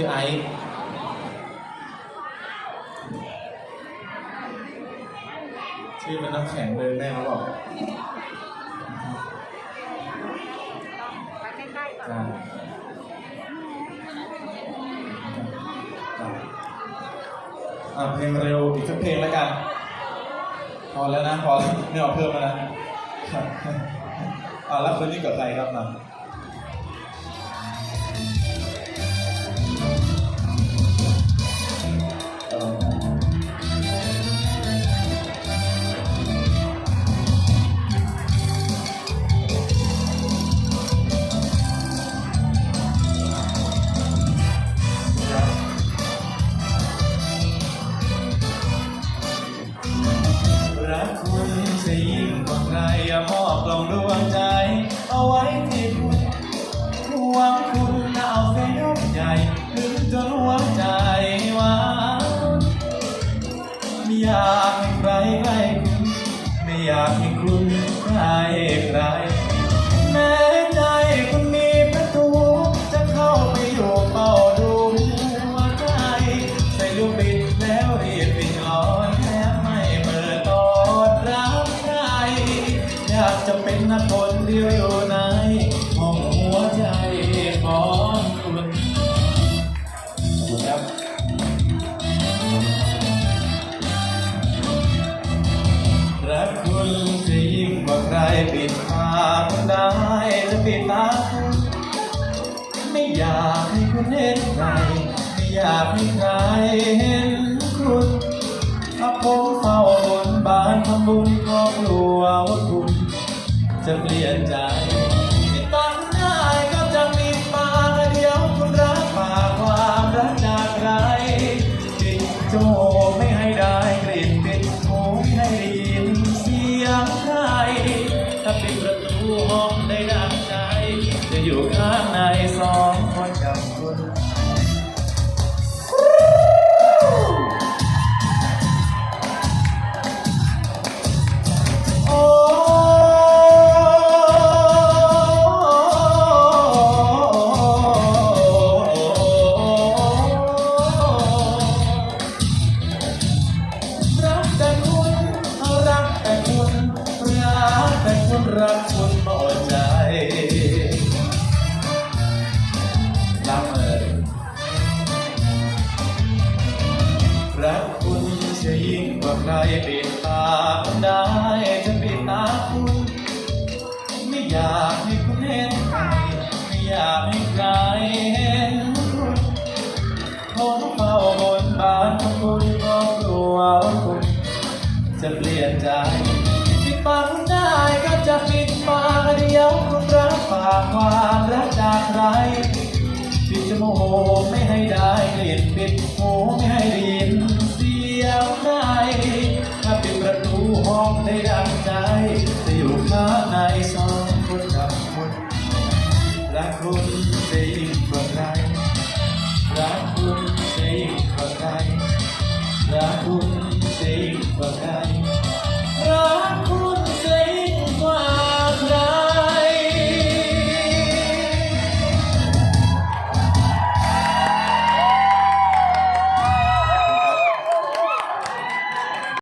ชื่อไอซ์ชื่อเป็นน้ำแข็งเลยแม่เขาบอกไปใกล้ๆก่อนจ้าอะเพลงเร็วอีกสักเพลงแล้วกัน พอแล้วนะพอแล้วไม่เอาเพิ่มแล้วนะอะแล้วคนนี้กับใครครับมา รักคุณจะยิ่งกว่าใครอย่ามอบกล่องดวงใจ เอาไว้ที่คุณหวังคุณนะเอาเส้นยกใหญ่ถึงจนหัวใจว่างไม่อยากให้ใครใกล้คุณไม่อยากให้คุณใกล้ใคร เดียวอยู่ในห้องหัวใจของคุณครับรักคุณจะยิ่งกว่าใครปิดปากได้จะปิดตาไม่อยากให้คุณเห็นใครไม่อยากให้ใครเห็น จะเปลี่ยนใจปิดปากได้ก็จะมีปาเดียวคุณรักปาความรักจากใครปิดจมูกไม่ให้ได้กลิ่นปิดหูไม่ให้ได้ยินเสียงใครถ้าปิดประตูห้องได้ดังใจ จะอยู่ข้างในสองคนกับคุณ กแต่คุณรักคุณหมดใจรักเลยรักคุณจะยิ่งกว่าใครปิดตาได้จะปิดตาคุณ ไม่อยากให้คุณเห็นใครไม่อยากให้ใครเห็นคุณผมเฝ้าบนบานของคุณก็กลัวว่าคุณจะเปลี่ยนใจปิดปากคุณได้ จะปิดปาเดียวคุณรับปากความรักจากใครปิดจมูกไม่ให้ได้กลิ่นปิดหูไม่ให้ได้ยินเสียงใครถ้าปิดประตูห้องได้ดังใจจะอยู่ข้างในสองคนกับคุณรักคุณจะยิ่งกว่าใครรักคุณจะยิ่งกว่าใครรักคุณจะยิ่งกว่าใคร